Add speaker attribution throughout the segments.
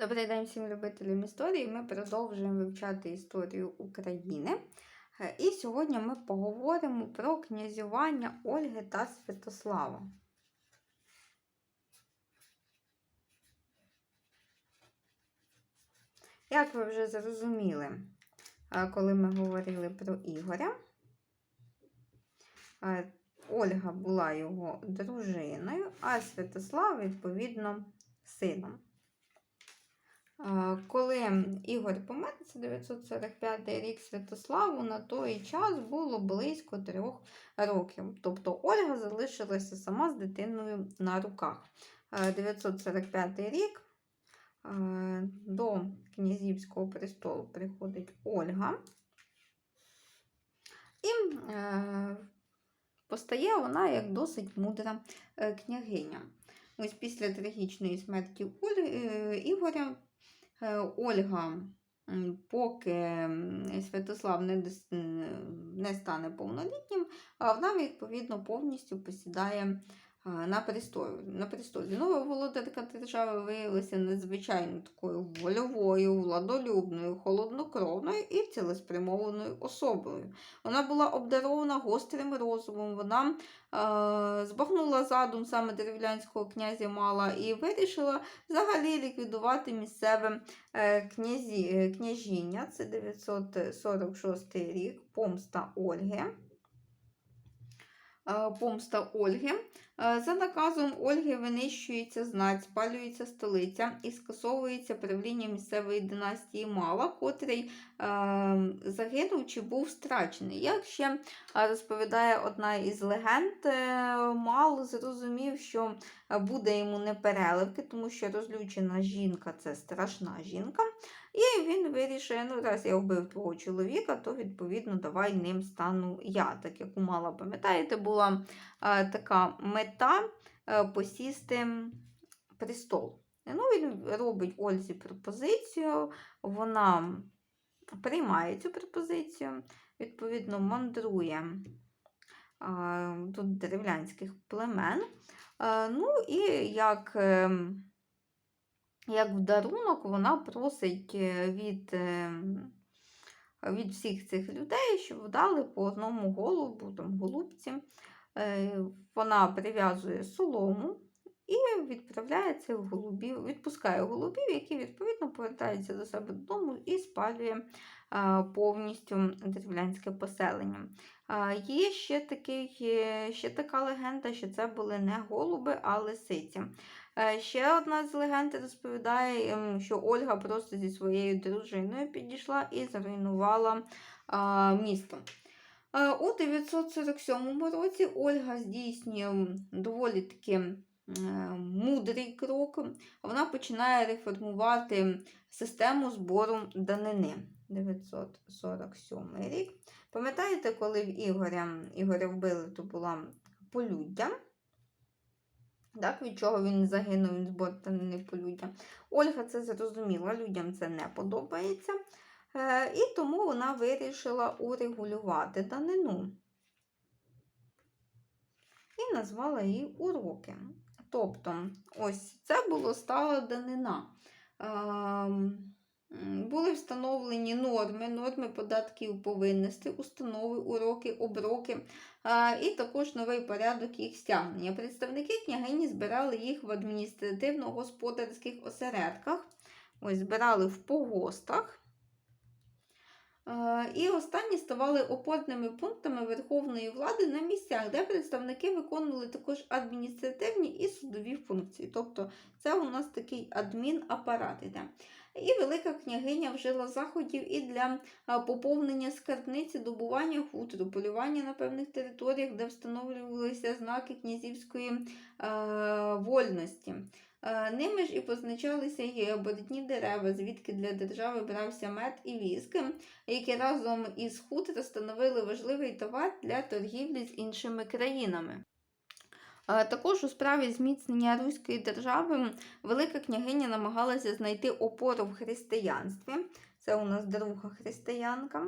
Speaker 1: Добрий день всім любителям історії. Ми продовжуємо вивчати історію України. Е, І сьогодні ми поговоримо про князювання Ольги та Святослава. Як ви вже зрозуміли, е, коли ми говорили про Ігоря, е, Ольга була його дружиною, а Святослав, відповідно, сином. Е, Коли Ігор помер, це 945 рік Святославу, на той час було близько трьох років. Тобто Ольга залишилася сама з дитиною на руках. Е, 945 рік е, до князівського престолу приходить Ольга. І е, постає вона як досить мудра е, княгиня. Ось після трагічної смерті е, Ігоря е, Ольга, поки Святослав не, не стане повнолітнім, вона відповідно повністю посідає на престолі. На престолі. Нова володарка держави виявилася надзвичайно такою вольовою, владолюбною, холоднокровною і цілеспрямованою особою. Вона була обдарована гострим розумом. Вона е, збагнула задум саме деревлянського князя Мала і вирішила взагалі ліквідувати місцеве е, князі, е, княжіння. Це 946 рік, помста Ольги. Помста Ольги. Е, За наказом Ольги винищується знать, спалюється столиця і скасовується правління місцевої династії Мала, котрий е, загинув чи був страчений. Як ще е, розповідає одна із легенд, е, Мал зрозумів, що буде йому не переливки, тому що розлючена жінка це страшна жінка. І він вирішує, ну раз я вбив твого чоловіка, то відповідно давай ним стану я. Так як у Мала, пам'ятаєте, була така мета е, посісти престол. Ну, він робить Ользі пропозицію, вона приймає цю пропозицію, відповідно, мандрує е, до деревлянських племен. Е, Ну і як, е, як в дарунок вона просить е, від, е, від всіх цих людей, щоб дали по одному голубу, там, голубці. Е, Вона прив'язує солому і відправляє цих голубів, відпускає голубів, які відповідно повертаються до себе додому і спалює повністю деревлянське поселення. Є ще, такий, е, ще така легенда, що це були не голуби, а лисиці. Е, Ще одна з легенд розповідає, ем, що Ольга просто зі своєю дружиною підійшла і зруйнувала місто. У 947 році Ольга здійснює доволі таки мудрий крок. Вона починає реформувати систему збору данини. 947 рік. Пам'ятаєте, коли в Ігоря, Ігоря вбили, то була полюддя? Так, від чого він загинув, він збор данини полюддя. Ольга це зрозуміла, людям це не подобається. Е, І тому вона вирішила урегулювати данину. І назвала її уроки. Тобто, ось це було стала данина. Ем, Були встановлені норми, норми податків повинності, установи, уроки, оброки, е, і також новий порядок їх стягнення. Представники княгині збирали їх в адміністративно-господарських осередках, ось збирали в погостах. Е, І останні ставали опорними пунктами верховної влади на місцях, де представники виконували також адміністративні і судові функції. Тобто це у нас такий адмінапарат іде. І велика княгиня вжила заходів і для е, поповнення скарбниці, добування хутру, полювання на певних територіях, де встановлювалися знаки князівської е, вольності. Ними ж і позначалися й боротні дерева, звідки для держави брався мед і віск, які разом із хутра становили важливий товар для торгівлі з іншими країнами. Також у справі зміцнення Руської держави Велика княгиня намагалася знайти опору в християнстві. Це у нас друга християнка.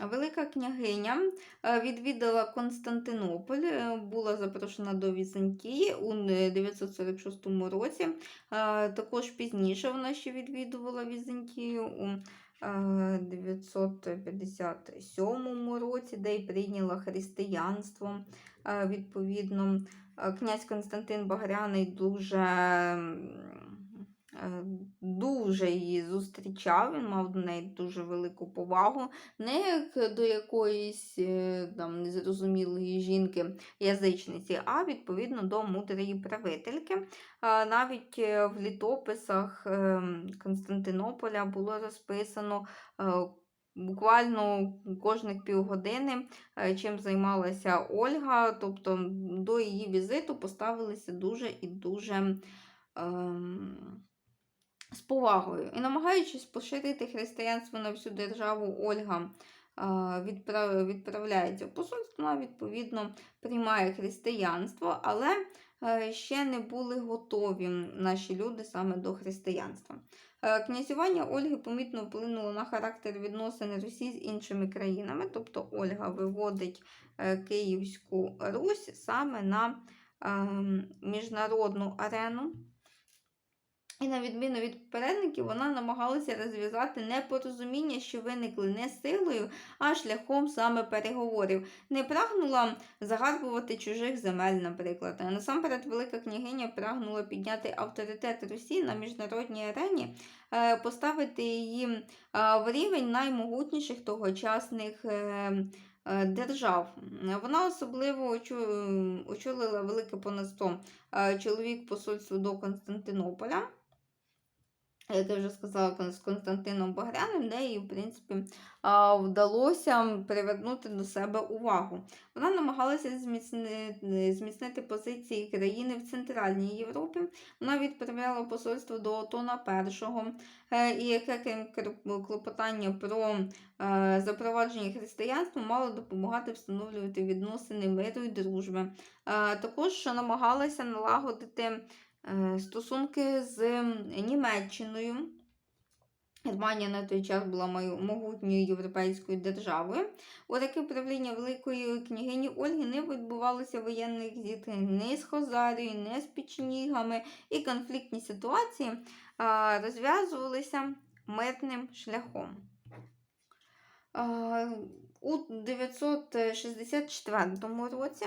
Speaker 1: Велика княгиня е, відвідала Константинополь, е, була запрошена до Візантії у е, 946 році. Е, Також пізніше вона ще відвідувала Візантію у е, 957 році, де й прийняла християнство. Відповідно, князь Константин Багряний дуже, дуже її зустрічав, він мав до неї дуже велику повагу не як до якоїсь е, там незрозумілої жінки язичниці, а відповідно до мудрої правительки. Навіть е, в літописах е, Константинополя було розписано е, буквально кожних півгодини, е, чим займалася Ольга. Тобто до її візиту поставилися дуже і дуже. ем, з повагою і намагаючись поширити християнство на всю державу, Ольга відправляється в посольство, відповідно приймає християнство, але е, ще не були готові наші люди саме до християнства. Е, Князювання Ольги помітно вплинуло на характер відносин Русі з іншими країнами, тобто Ольга виводить е, Київську Русь саме на ем, міжнародну арену. І на відміну від попередників, вона намагалася розв'язати непорозуміння, що виникли не силою, а шляхом саме переговорів. Не прагнула загарбувати чужих земель, наприклад. А Насамперед, велика княгиня прагнула підняти авторитет Русі на міжнародній арені, е, поставити її е, в рівень наймогутніших тогочасних. е, Держав. Вона особливо очолила велике понад 100 е, чоловік посольства до Константинополя як я вже сказала, з Константином Багряним, де їй, в принципі, вдалося привернути до себе увагу. Вона намагалася зміцнити, зміцнити позиції країни в Центральній Європі. Вона відправляла посольство до Отона І, е, і яке клопотання про е, запровадження християнства мало допомагати встановлювати відносини миру і дружби. Е, Також намагалася налагодити стосунки з Німеччиною. Германія на той час була могутньою європейською державою. У роки правління Великої княгині Ольги не відбувалося воєнних зіткнень ні з Хозарією, ні з печенігами, і конфліктні ситуації розв'язувалися мирним шляхом. У 964 році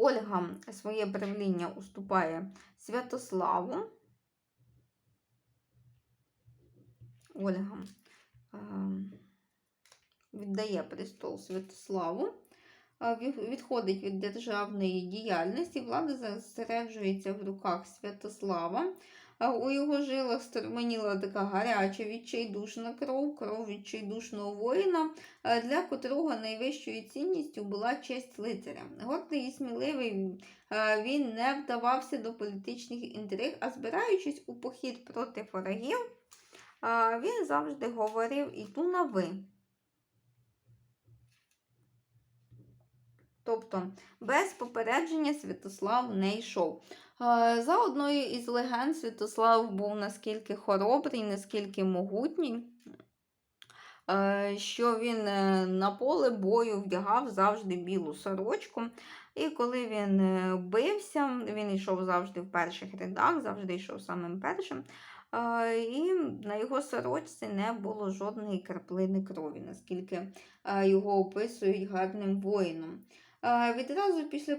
Speaker 1: Ольга своє правління уступає Святославу. Ольга е, віддає престол Святославу, е, відходить від державної діяльності, влада зосереджується в руках Святослава. Е, У його жилах струменіла така гаряча відчайдушна кров, кров відчайдушного воїна, е, для котрого найвищою цінністю була честь лицаря. Гордий і сміливий е, він не вдавався до політичних інтриг, а збираючись у похід проти ворогів, він завжди говорив іду на ви. Тобто, без попередження Святослав не йшов. А, За одною із легенд, Святослав був наскільки хоробрий, наскільки могутній, е, що він е, на поле бою вдягав завжди білу сорочку. І коли він е, бився, він йшов завжди в перших рядах, завжди йшов самим першим. І на його сорочці не було жодної краплини крові, наскільки його описують гарним воїном. А, Відразу після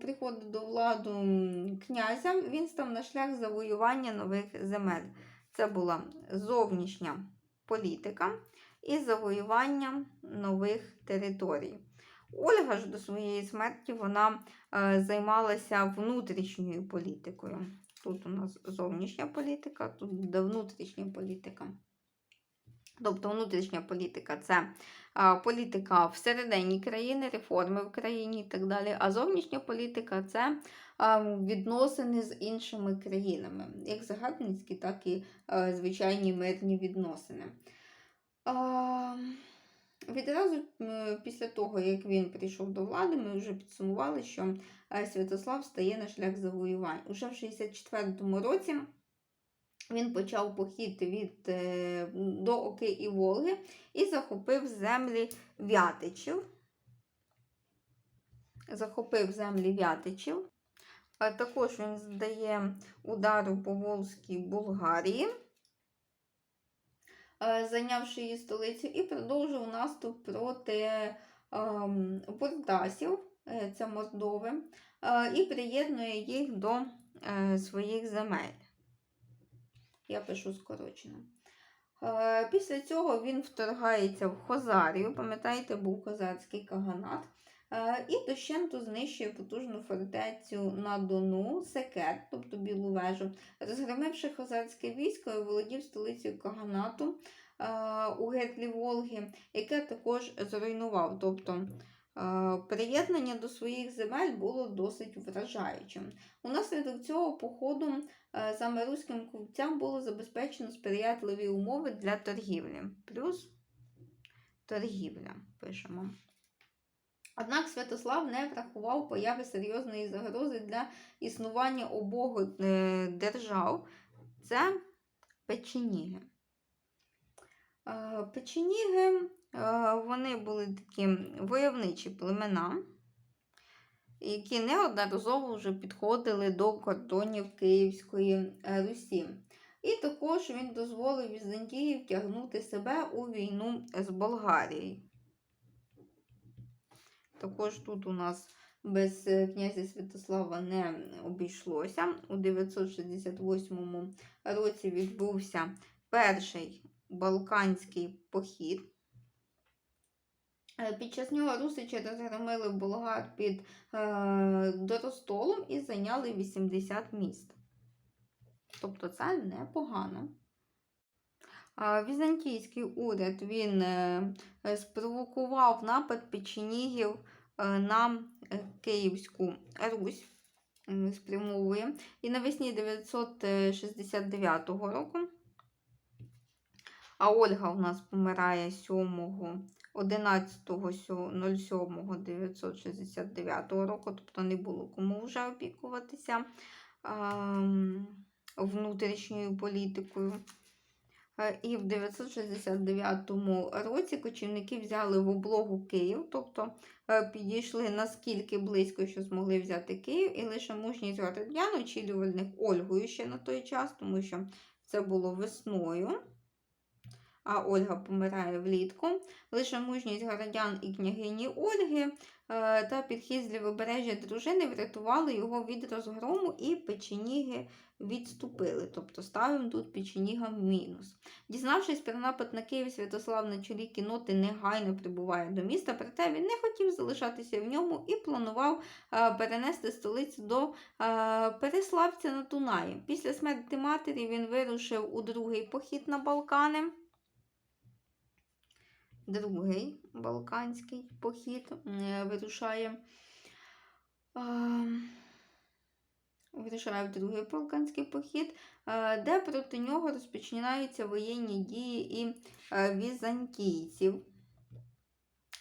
Speaker 1: приходу до влади м, князя він став на шлях завоювання нових земель. Це була зовнішня політика і завоювання нових територій. Ольга ж до своєї смерті вона е, займалася внутрішньою політикою. Тут у нас зовнішня політика, тут буде внутрішня політика. Тобто внутрішня політика це політика всередині країни, реформи в країні і так далі. А зовнішня політика це відносини з іншими країнами, як загарбницькі, так і звичайні мирні відносини. Відразу після того, як він прийшов до влади, ми вже підсумували, що е, Святослав стає на шлях завоювань. Уже в 64-му році він почав похід від, е, до Оки і Волги і захопив землі Вятичів. Захопив землі Вятичів. А також він здає удару по Волзькій Болгарії, е, зайнявши її столицю, і продовжив наступ проти ем, бурдасів, е, це Мордови, і приєднує їх до своїх земель. Я пишу скорочено. Е, Після цього він вторгається в Хозарію. Пам'ятаєте, був козацький каганат. Е, І дощенту знищує потужну фортецю на Дону, Секет, тобто Білу вежу, розгромивши хозарське військо і володів столицею Каганату е, у гетлі Волги, яке також зруйнував. Тобто приєднання до своїх земель було досить вражаючим. Унаслідок цього походу е, саме руським купцям було забезпечено сприятливі умови для торгівлі. Плюс торгівля пишемо. Однак Святослав не врахував появи серйозної загрози для існування обох е, держав. Це печеніги. Е, Печеніги е, вони були такі войовничі племена, які неодноразово вже підходили до кордонів Київської е, Русі. І також він дозволив Візантії втягнути себе у війну з Болгарією. Також тут у нас без е, князя Святослава не обійшлося. У 968 році відбувся перший Балканський похід. Е, Під час нього русичі розгромили болгар під е, Доростолом і зайняли 80 міст. Тобто це непогано. Візантійський уряд він е, спровокував напад печенігів е, на Київську Русь, спрямовує. І навесні 969 року. А Ольга у нас помирає 7 11.07.969 року, тобто не було кому вже опікуватися внутрішньою політикою. Е, І в 969 році кочівники взяли в облогу Київ, тобто е, підійшли наскільки близько, що змогли взяти Київ, і лише мужність городян, очілювальних Ольгою ще на той час, тому що це було весною. А Ольга помирає влітку. Лише мужність городян і княгині Ольги е, та підхід з лівобережжя дружини врятували його від розгрому, і печеніги відступили. Тобто ставимо тут печенігам мінус. Дізнавшись про напад на Київ, Святослав на чолі кіноти негайно прибуває до міста, проте він не хотів залишатися в ньому і планував е, перенести столицю до е, Переславця на Дунаї. Після смерті матері він вирушив у другий похід на Балкани. Другий Балканський похід е, вирушає. е, в другий Балканський похід, е, де проти нього розпочинаються воєнні дії і е, візантійців.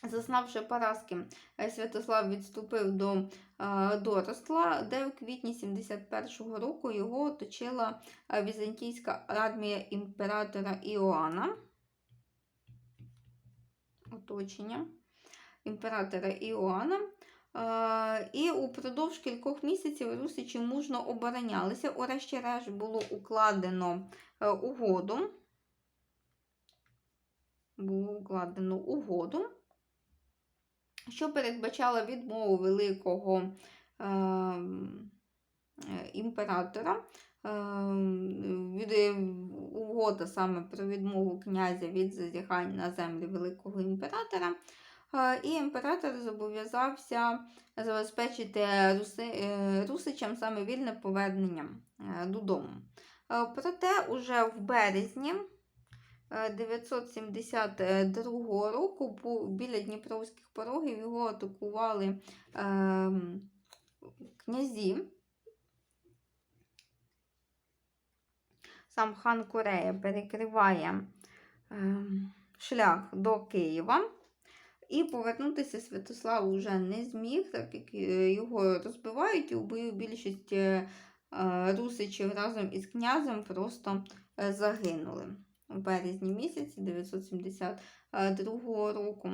Speaker 1: Зазнавши поразки, Святослав відступив до Доросла, де в квітні 71-го року його оточила візантійська армія імператора Іоанна. Оточення імператора Іоанна. Е, І упродовж кількох місяців русичі мужно оборонялися. Урешті-решт було укладено е, угоду. Було укладено угоду, що передбачала відмову великого е, е, імператора. Від, угода саме про відмову князя від зазіхань на землі великого імператора. Е, І імператор зобов'язався забезпечити е, русичам саме вільне повернення е, додому. Проте уже в березні е, 972 року біля Дніпровських порогів його атакували е, князі. Сам хан Корея перекриває е, шлях до Києва. І повернутися Святослав уже не зміг, так як е, його розбивають, і у бою більшість е, е, Русичів разом із князем просто загинули у березні місяці 972 року.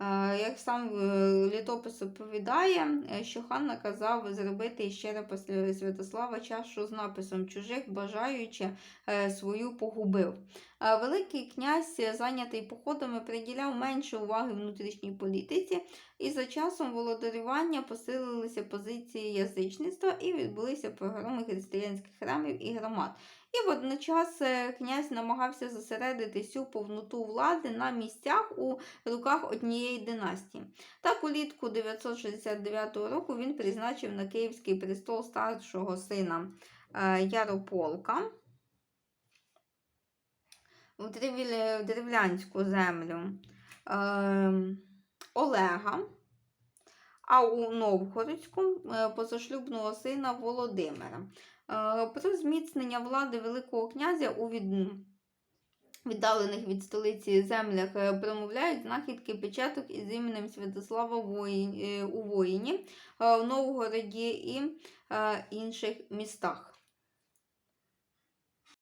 Speaker 1: Е, Як сам е, літопис оповідає, е, що хан наказав зробити ще після Святослава чашу з написом чужих, бажаючи е, свою погубив. Е, Великий князь, е, зайнятий походами, приділяв менше уваги внутрішній політиці, і за часом володарювання посилилися позиції язичництва і відбулися погроми християнських храмів і громад. І водночас е, князь намагався зосередити всю повноту влади на місцях у руках однієї династії. Так, улітку 969 року він призначив на Київський престол старшого сина е, Ярополка в Древлянську землю е, Олега, а у Новгородську е, позашлюбного сина Володимира. Е, Про зміцнення влади Великого князя у від... віддалених від столиці землях е, промовляють знахідки печаток із іменем Святослава Воїн... е, у воїні е, в Новгороді і інших містах.